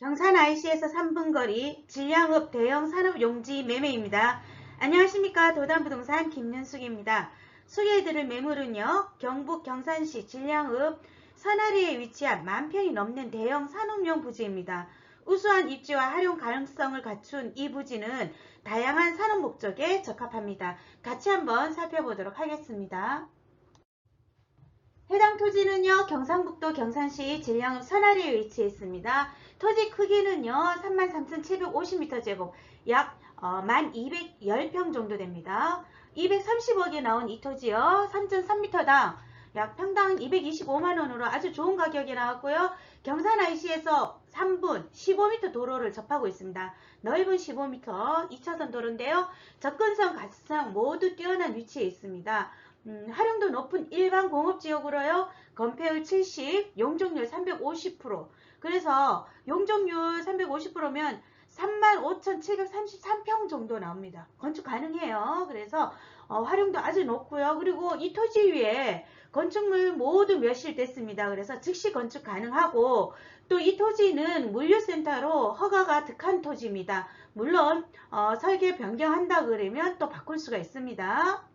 경산 IC에서 3분 거리 질량읍 대형 산업용지 매매입니다. 안녕하십니까 도담부동산 김윤숙입니다. 소개해드릴 매물은요. 경북 경산시 질량읍 선아리에 위치한 만 평이 넘는 대형 산업용 부지입니다. 우수한 입지와 활용 가능성을 갖춘 이 부지는 다양한 산업 목적에 적합합니다. 같이 한번 살펴보도록 하겠습니다. 해당 토지는요, 경상북도 경산시 질량읍 선아리에 위치해 있습니다. 토지 크기는요, 33,750m2, 약 어, 1,210평 정도 됩니다. 230억에 나온 이 토지요, 3.3m당 약 평당 225만원으로 아주 좋은 가격이 나왔고요. 경산 IC에서 3분 15m 도로를 접하고 있습니다. 넓은 15m 2차선 도로인데요. 접근성, 가스성 모두 뛰어난 위치에 있습니다. 음, 활용도 높은 일반 공업지역으로요. 건폐율 70, 용적률 350%. 그래서 용적률 350%면 35,733평 정도 나옵니다. 건축 가능해요. 그래서 어, 활용도 아주 높고요. 그리고 이 토지 위에 건축물 모두 멸실됐습니다. 그래서 즉시 건축 가능하고 또 이 토지는 물류센터로 허가가 득한 토지입니다. 물론 어, 설계 변경한다 그러면 또 바꿀 수가 있습니다.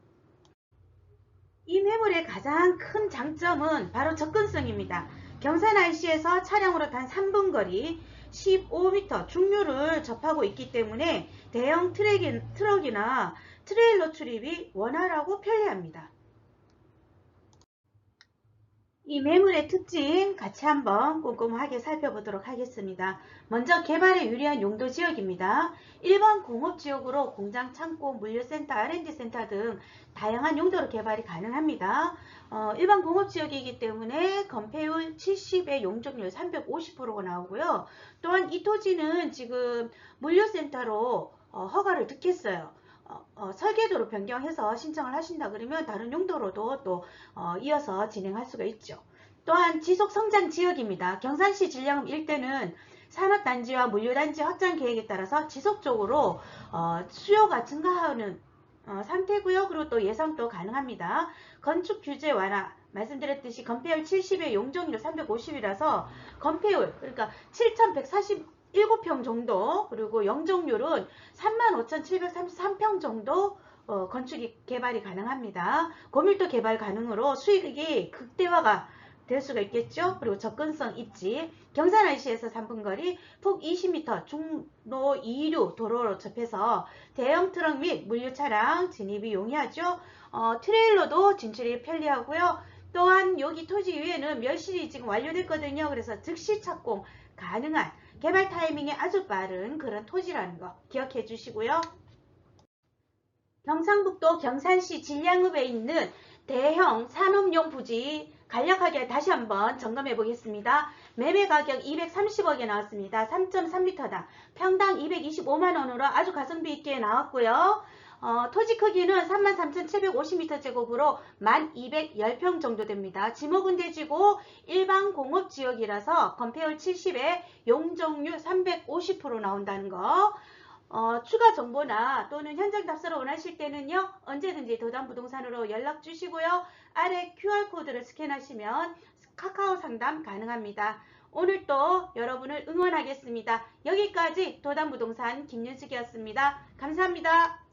이 매물의 가장 큰 장점은 바로 접근성입니다. 경산 IC에서 차량으로 단 3분 거리 15m 중류를 접하고 있기 때문에 대형 트랙이, 트럭이나 트레일러 출입이 원활하고 편리합니다. 이 매물의 특징 같이 한번 꼼꼼하게 살펴보도록 하겠습니다. 먼저 개발에 유리한 용도 지역입니다. 일반 공업지역으로 공장, 창고, 물류센터, R&D센터 등 다양한 용도로 개발이 가능합니다. 어, 일반 공업지역이기 때문에 건폐율 70에 용적률 350%가 나오고요. 또한 이 토지는 지금 물류센터로 어, 허가를 득했어요. 어, 어, 설계도로 변경해서 신청을 하신다 그러면 다른 용도로도 또 어, 이어서 진행할 수가 있죠. 또한 지속 성장 지역입니다. 경산시 질량읍 일대는 산업단지와 물류단지 확장 계획에 따라서 지속적으로 어, 수요가 증가하는 어, 상태고요. 그리고 또 예상도 가능합니다. 건축 규제 완화 말씀드렸듯이 건폐율 70에 용적률 350이라서 건폐율 그러니까 7140 7평 정도 그리고 영종률은 35,733평 정도 어, 건축이 개발이 가능합니다. 고밀도 개발 가능으로 수익이 극대화가 될 수가 있겠죠. 그리고 접근성 입지 경산 IC에서 3분 거리 폭 20m 중로 2류 도로로 접해서 대형 트럭 및 물류 차량 진입이 용이하죠. 어, 트레일러도 진출이 편리하고요. 또한 여기 토지 위에는 멸실이 지금 완료됐거든요. 그래서 즉시 착공 가능한 개발 타이밍이 아주 빠른 그런 토지라는 거 기억해 주시고요. 경상북도 경산시 진량읍에 있는 대형 산업용 부지 간략하게 다시 한번 점검해 보겠습니다. 매매 가격 230억에 나왔습니다. 3.3m당 평당 225만원으로 아주 가성비 있게 나왔고요. 어, 토지 크기는 33,750m 제곱으로 1,210평 정도 됩니다. 지목은 대지고 일반 공업 지역이라서 건폐율 70에 용적률 350% 나온다는 거. 어, 추가 정보나 또는 현장 답사를 원하실 때는요. 언제든지 도담부동산으로 연락 주시고요. 아래 QR코드를 스캔하시면 카카오 상담 가능합니다. 오늘 또 여러분을 응원하겠습니다. 여기까지 도담부동산 김윤숙이었습니다. 감사합니다.